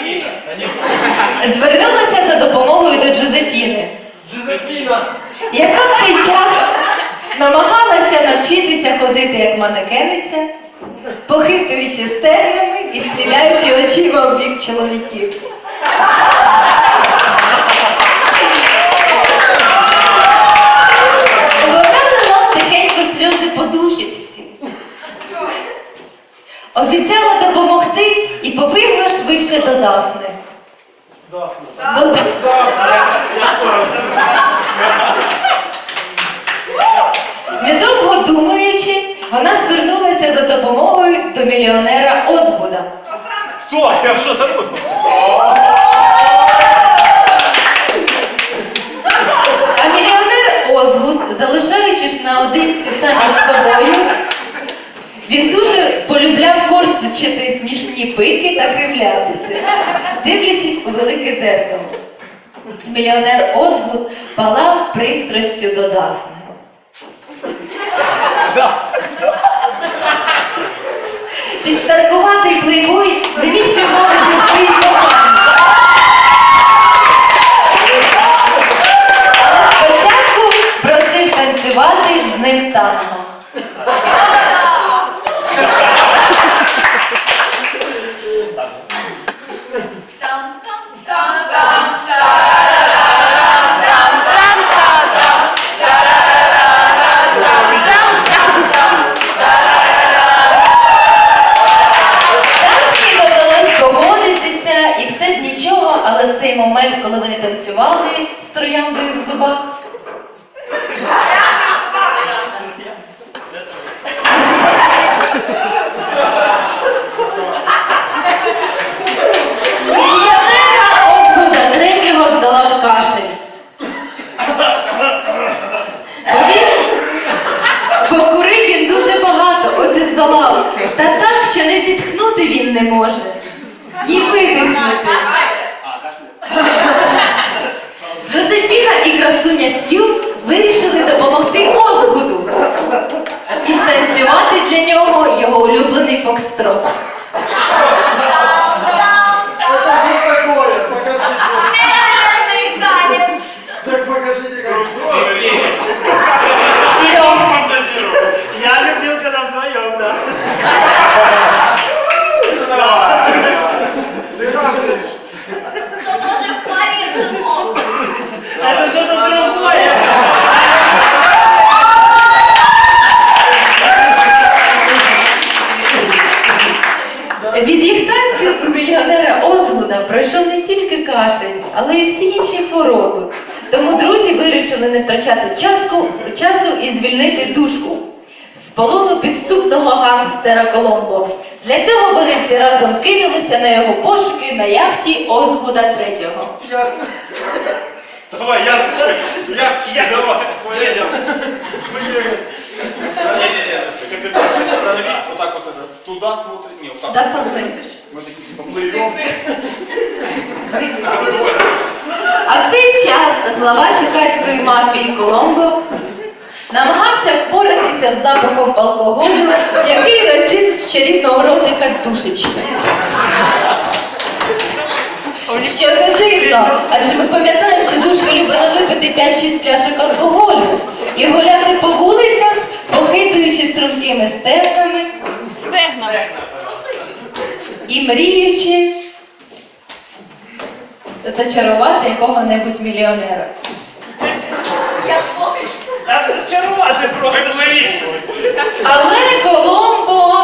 Ангеліна. звернулася за допомогою до Джозефіни, Джозефіна. яка в цей час намагалася навчитися ходити як манекениця, похитуючи стегнами і стріляючи очима в бік чоловіків. До Дафни. Дафна. До- Недовго думаючи, вона звернулася за допомогою до мільйонера Озгуда. Хто? Я що забув? А мільйонер Озгуд, залишаючись наодинці самі з собою, він дуже полюбляв корчити пики та кривлятися, дивлячись у велике зеркало. Мільйонер Озгуд палав пристрастю до Дафни. Да. Підстаркуватий плейбой не міг своїй коханці. Але спочатку просив танцювати з ним танго. Дафні довелось погодитися, і все б нічого, але в цей момент, коли вони танцювали з трояндою в зубах, мільйонера Озгуда третього здолав кашель. Бо він дуже багато, от і здолав. Та так, що не зітхнути він не може. Ні видихнути. Джозефіна і красуня Сью вирішили допомогти Озгуду і станцювати для нього його улюблений фокстрот. Не тільки кашель, але й всі інші хвороби. Тому друзі вирішили не втрачати часу, часу і звільнити душку з полону підступного гангстера Коломбо. Для цього вони всі разом кинулися на його пошуки на яхті Озгуда III. Давай, ясочка, ясочка, давай, твоя. Не-не-не, капитан, значит, становись, вот так вот это, туда смотрит, не, вот так. Да. Мы такие, типа, плывем. А в цей час глава чекаської мафії Коломбо намагався впоратися з запахом алкоголю, який розліт з чарівного ротика душечки. Що не дивно, адже ми пам'ятаємо, що душка любила випити 5-6 пляшок алкоголю і гуляти по вулицях, похитуючи стрункими стегнами Стегна. І мріючи зачарувати якого-небудь мільйонера. Так зачарувати просто. Але Коломбо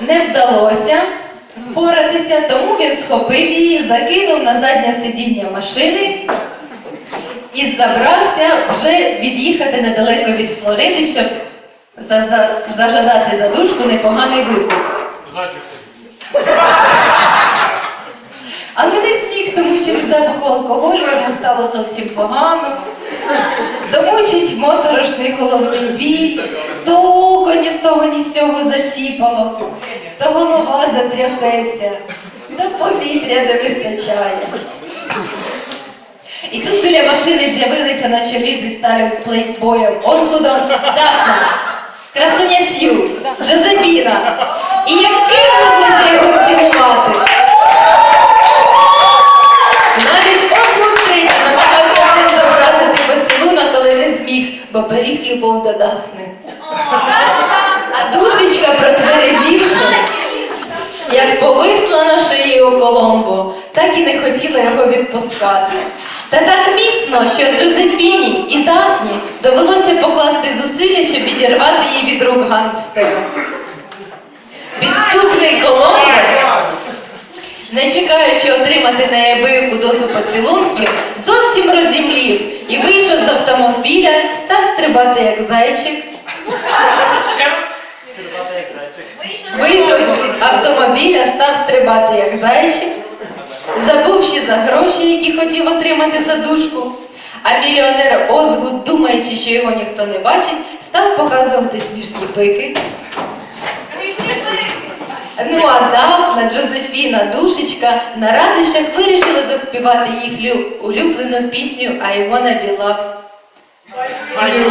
не вдалося впоратися, тому він схопив її, закинув на заднє сидіння машини і забрався вже від'їхати недалеко від Флориди, щоб зажадати за душку непоганий викуп. Але не зміг, тому що від запаху алкоголю йому стало зовсім погано. Домучить моторошний головний біль, то око ні з того, ні з цього засіпало, то голова затрясеться, то повітря не вистачає. І тут біля машини з'явилися на чолі зі старим плейбоєм Озгудом Дафна, красуня Сью, Жозефіна. І як вірно його цілувати. Навіть ось тричі намагався цим забрати поцілунок, але не зміг, бо беріг любов до Дафни. А душечка протверезівши, як повисла на шиї у коломбу так і не хотіла його відпускати. Та так міцно, що Джозефіні і Дафні довелося покласти зусилля, щоб відірвати її від рук гангстера. Підступний Коломбо не чекаючи отримати неабияку дозу поцілунків, зовсім розімлів і вийшов з автомобіля, став стрибати як зайчик, Ще раз. Стрибати як зайчик. вийшов з автомобіля, став стрибати як зайчик, забувши за гроші, які хотів отримати за душку. А мільйонер Озгуд, думаючи, що його ніхто не бачить, став показувати смішні пики. Ну а Дафна, Джозефіна, Душечка на радощах вирішили заспівати їх улюблену пісню I wanna be loved. Аю.